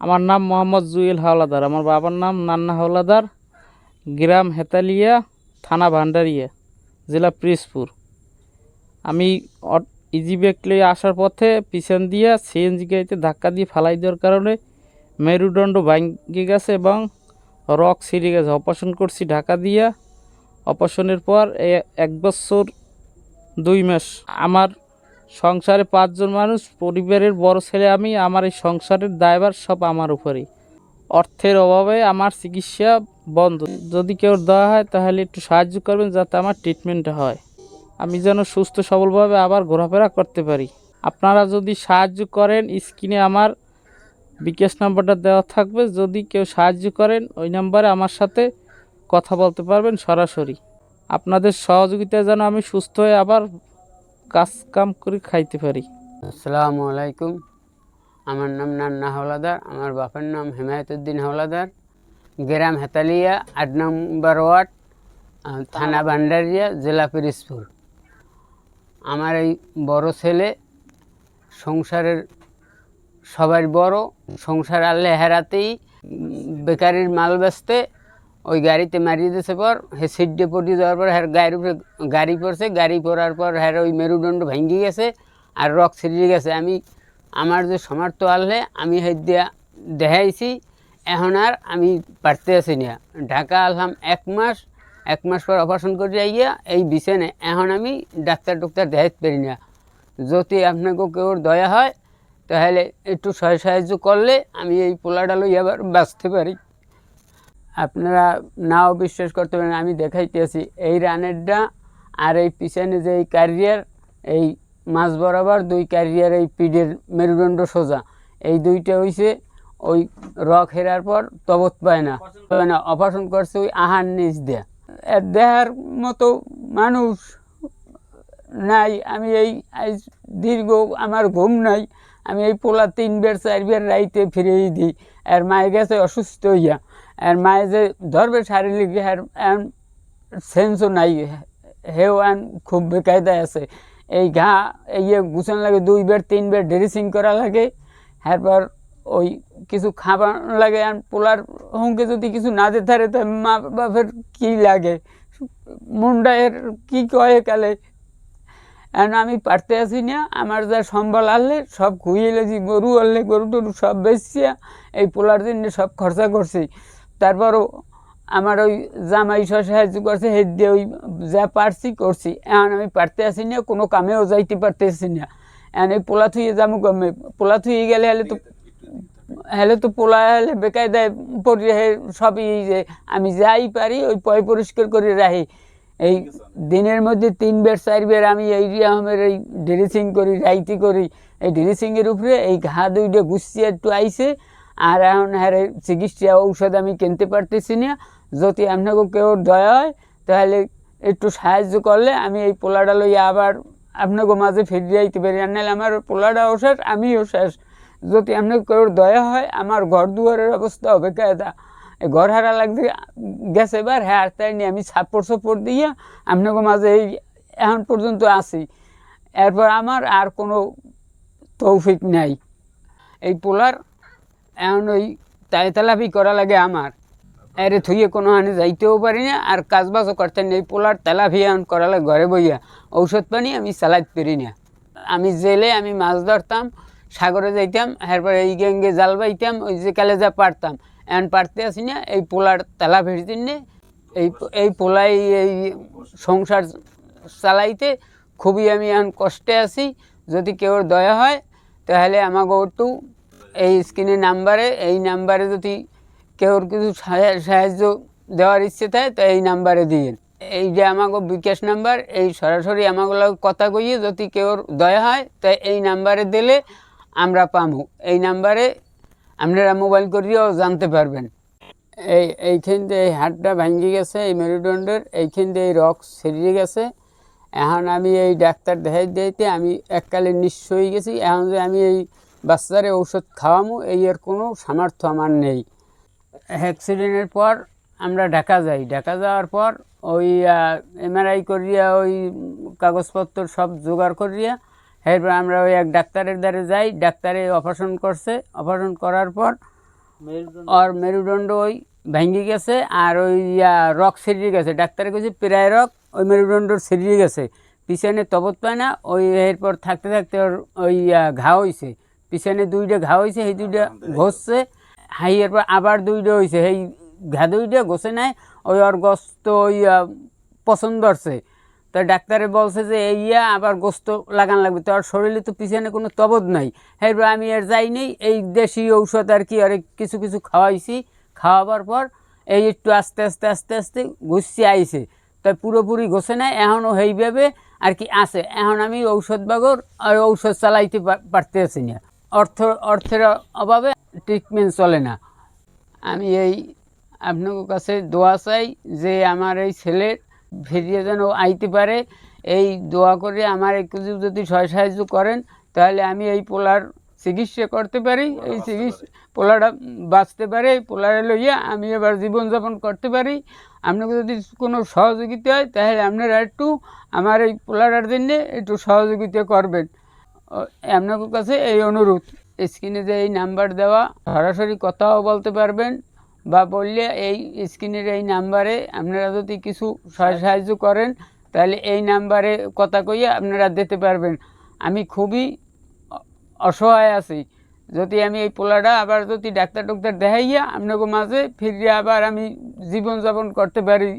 আমার নাম মোহাম্মদ জুয়েল হাওলাদার, আমার বাবার নাম নান্না হাওলাদার, গ্রাম হেতালিয়া, থানা ভান্ডারিয়া, জেলা পিরিজপুর। আমি ইজিবেকলে আসার পথে পিছন দিয়া সিএনজি গাড়িতে ধাক্কা দিয়ে ফালাই দেওয়ার কারণে মেরুদণ্ড ভাঙ্গে গেছে এবং রক ছিঁড়ে গেছে। অপারেশন করছি ঢাকা দিয়া। অপারেশনের পর এক বছর দুই মাস আমার সংসারে পাঁচজন মানুষ, পরিবারের বড় ছেলে আমি, আমার এই সংসারের দায়ভার সব আমার উপরে অর্থের অভাবে আমার চিকিৎসা বন্ধ। যদি কেউ দেওয়া হয়, তাহলে একটু সাহায্য করবেন যাতে আমার ট্রিটমেন্টটা হয়। আমি যেন সুস্থ, সবলভাবে আবার ঘোরাফেরা করতে পারি। আপনারা যদি সাহায্য করেন, স্ক্রিনে আমার বিকাশ নাম্বারটা দেওয়া থাকবে। যদি কেউ সাহায্য করেন, ওই নাম্বারে আমার সাথে কথা বলতে পারবেন সরাসরি। আপনাদের সহযোগিতায় যেন আমি সুস্থ হয়ে আবার কাজ কাম করে খাইতে পারি। আসসালামু আলাইকুম। আমার নাম নান্না হাওলাদার, আমার বাপের নাম হেমায়তুদ্দিন হাওলাদার। গ্রাম হেতালিয়া, আট নম্বর ওয়ার্ড থানা ভান্ডারিয়া, জেলা পিরিসপুর আমার এই বড় ছেলে সংসারের সবার বড়, সংসার আল্লে হেরাতেই বেকারির মাল বেচতে ওই গাড়িতে মারিয়ে দিয়েছে পর, হে সিডে পড়ে যাওয়ার পর হ্যার গাড়ির উপরে গাড়ি পড়ছে, গাড়ি পড়ার পর হ্যার ওই মেরুদণ্ড ভেঙে গেছে আর রক ছিঁড়ে গেছে। আমি, আমার যে সমর্থ আনলে আমি হেদ দিয়া দেখাইছি, এখন আর আমি পারতে আছি না। ঢাকা আলহাম এক মাস এক মাস পর অপারেশন করে আইয়া এই বিছানে এখন আমি ডাক্তার ডাক্তার দেখাইতে পারি না। যদি আপনাকে কেউ দয়া হয়, তাহলে একটু সহায় সাহায্য করলে আমি এই পোলাটা লই আবার বাঁচতে পারি। আপনারা নাও বিশ্বাস করতে পারেন, আমি দেখাইতেছি এই রানেরটা আর এই পিছনে যে এই ক্যারিয়ার এই মাছ বরাবর দুই ক্যারিয়ার এই পিঠের মেরুদণ্ড সোজা। এই দুইটা হইছে ওই রক হেরার পর তবত পায় না। অপারেশন করছে ওই আহার নিচ দেয়া। দেহার মতো মানুষ নাই, আমি এই দীর্ঘ আমার ঘুম নাই, আমি এই পোলা তিনবার চারবার রাইতে ফিরেই দিই। আর মায়ে গেছে অসুস্থ হইয়া। আর মায়ে যে ধরবে শারীরিক আর সেন্সও নাই। হেও আন খুব বেকায়দায় আছে। এই ঘা, এই গুছান লাগে দুইবার তিনবার ড্রেসিং করা লাগে। এরপর ওই কিছু খাবার লাগে আর পোলার হুঁকে যদি কিছু না দিতে পারে, তো মা বাপের কী লাগে? মুন্ডা এর কী কয়ে কালে এখন আমি পারতে আসি না, আমার যা সম্বল আনলে সব খুইয়ে লেছি, গরু আনলে, গরু টরু সব বেচছিয়া এই পোলার জন্য সব খরচা করছি। তারপরও আমার ওই জামাই সব সাহায্য করছে হেড দিয়ে ওই যা পারছি করছি। এখন আমি পারতে আসি না, কোনো কামেও যাইতে পারতেছি না। এখন এই পোলা থুয়ে যাব কমে, পোলা থুয়ে গেলে হলে তো হলে তো পোলা হলে বেকায় দেয় হে সবই যে আমি যাই পারি, ওই পয় পরিষ্কার করে রাখি। এই দিনের মধ্যে তিনবার, চারবার আমি এই রকমের এই ড্রেসিং করি রাইতি করি, এই ড্রেসিংয়ের উপরে এই ঘা দুইটা গুছিয়ে একটু আইছে। আর এখন হ্যাঁ চিকিৎসা ঔষধ আমি কিনতে পারতেছি না। যদি আপনাকে কেউ দয়া হয়, তাহলে একটু সাহায্য করলে আমি এই পোলাটা লইয়া আবার আপনাকে মাঝে ফিরে যাইতে পারি। আর নাহলে আমার পোলাটাও শেষ, আমিও শেষ। যদি আপনাকে কেউ দয়া হয়, আমার ঘর দুয়ারের অবস্থা এই ঘর হারা লাগতে গেছে এবার হ্যাঁ তাই নিয়ে আমি ছাপ্পড় সাপড় দিয়ে আপনাকে মাঝে এই এখন পর্যন্ত আছি। এরপর আমার আর কোনো তৌফিক নাই। এই পোলার এখন ওই তেলাপি করা লাগে আমার। এরে থুইয়ে কোনো আনে যাইতেও পারি না, আর কাজবাজও করতে নেই। পোলার তেলাপি এখন করা লাগে ঘরে বইয়া। ঔষধ পানি আমি চালাইতে পারি না। আমি জেলে আমি মাছ ধরতাম, সাগরে যাইতাম, এরপর এই গেঙ্গে জাল বাইতাম, ওই যে কালে যা পারতাম। এখন পারতে আসি না এই পোলার তেলা ফেরতিন নে। এই এই পোলাই, এই সংসার চালাইতে খুবই আমি এখন কষ্টে আছি। যদি কেউ দয়া হয়, তাহলে আমাকে একটু এই স্ক্রিনের নাম্বারে, এই নাম্বারে যদি কেউর কিছু সাহা- সাহায্য দেওয়ার ইচ্ছে থাকে, তো এই নাম্বারে দিয়ে এই যে আমাকে বিকাশ নাম্বার, এই সরাসরি আমাকে কথা কইয়ে যদি কেউর দয়া হয়, তো এই নাম্বারে দিলে আমরা পামু। এই নাম্বারে আপনারা মোবাইল করিয়েও জানতে পারবেন। এই, এইখান দিয়ে এই হাটটা ভাঙে গেছে, এই মেরুদণ্ডের, এইখান দিয়ে এই রক ছিঁড়ে গেছে। এখন আমি এই ডাক্তার দেখাই দিতে আমি এককালে নিঃস্ব হয়ে গেছি। এখন যে আমি এই বাচ্চারে ঔষধ খাওয়ামো, এই এর কোনো সামর্থ্য আমার নেই। অ্যাক্সিডেন্টের পর আমরা ঢাকা যাই। ঢাকা যাওয়ার পর ওই এমআরআই করিয়া, ওই কাগজপত্র সব জোগাড় করিয়া এরপর আমরা ওই এক ডাক্তারের দ্বারে যাই ডাক্তারে অপারেশন করছে। অপারেশন করার পর আর মেরুদণ্ড ওই ভেঙে গেছে আর ওই ইয়া, রক সেরিয়ে গেছে। ডাক্তারে কাছে প্রায় রক ওই মেরুদণ্ডর সেরিয়ে গেছে। পিছনে তবত পায় না ওই এরপর থাকতে থাকতে ওর ওই ঘা হয়েছে পিছনে দুইটা ঘা হয়েছে সেই দুইটা ঘষছে। হাইয়ের পর আবার দুইটা হয়েছে সেই ঘা দুইটা ঘষে নেয় ওই ওর গোস্ত ওই পছন্দ হচ্ছে। তা ডাক্তারে বলছে যে ইয়া, আবার গোস্ত লাগান লাগবে। তো আর শরীরে তো পিছনে কোনো তবদ নাই। এরপর আমি আর যাইনি এই দেশি ঔষধ আর কি, আর কিছু কিছু খাওয়াইছি। খাওয়াবার পর এই একটু আস্তে আস্তে আস্তে আস্তে ঘুষছে আইছে। তাই পুরোপুরি ঘষে নেয় এখনও সেইভাবে আর কি আছে। এখন আমি ঔষধ বাগর আর ঔষধ চালাইতে পার- পারতেছি না। অর্থ, অর্থের অভাবে ট্রিটমেন্ট চলে না। আমি এই আপনার কাছে দোয়া চাই যে, আমার এই ছেলে ফিরিয়ে যেন আইতে পারে এই দোয়া করে আমার একটু যদি সহায় সাহায্য করেন তাহলে আমি এই পোলার চিকিৎসা করতে পারি এই চিকিৎসা পোলাটা বাঁচতে পারে এই পোলারে লইয়া আমি এবার জীবনযাপন করতে পারি। আপনাকে যদি কোনো সহযোগিতা হয় তাহলে আপনারা একটু আমার এই পোলাটার জন্য একটু সহযোগিতা করবেন। আপনার কাছে এই অনুরোধ স্ক্রিনে যে এই নাম্বার দেওয়া সরাসরি কথাও বলতে পারবেন। বা বললে এই স্ক্রিনের এই নাম্বারে আপনারা যদি কিছু সহায় সাহায্য করেন, তাহলে এই নাম্বারে কথা কইয়া আপনারা দিতে পারবেন। আমি খুবই অসহায় আছি। যদি আমি এই পোলাটা আবার যদি ডাক্তার টুক্তার দেখাইয়া আপনাকে মাঝে ফিরিয়ে আবার আমি জীবনযাপন করতে পারি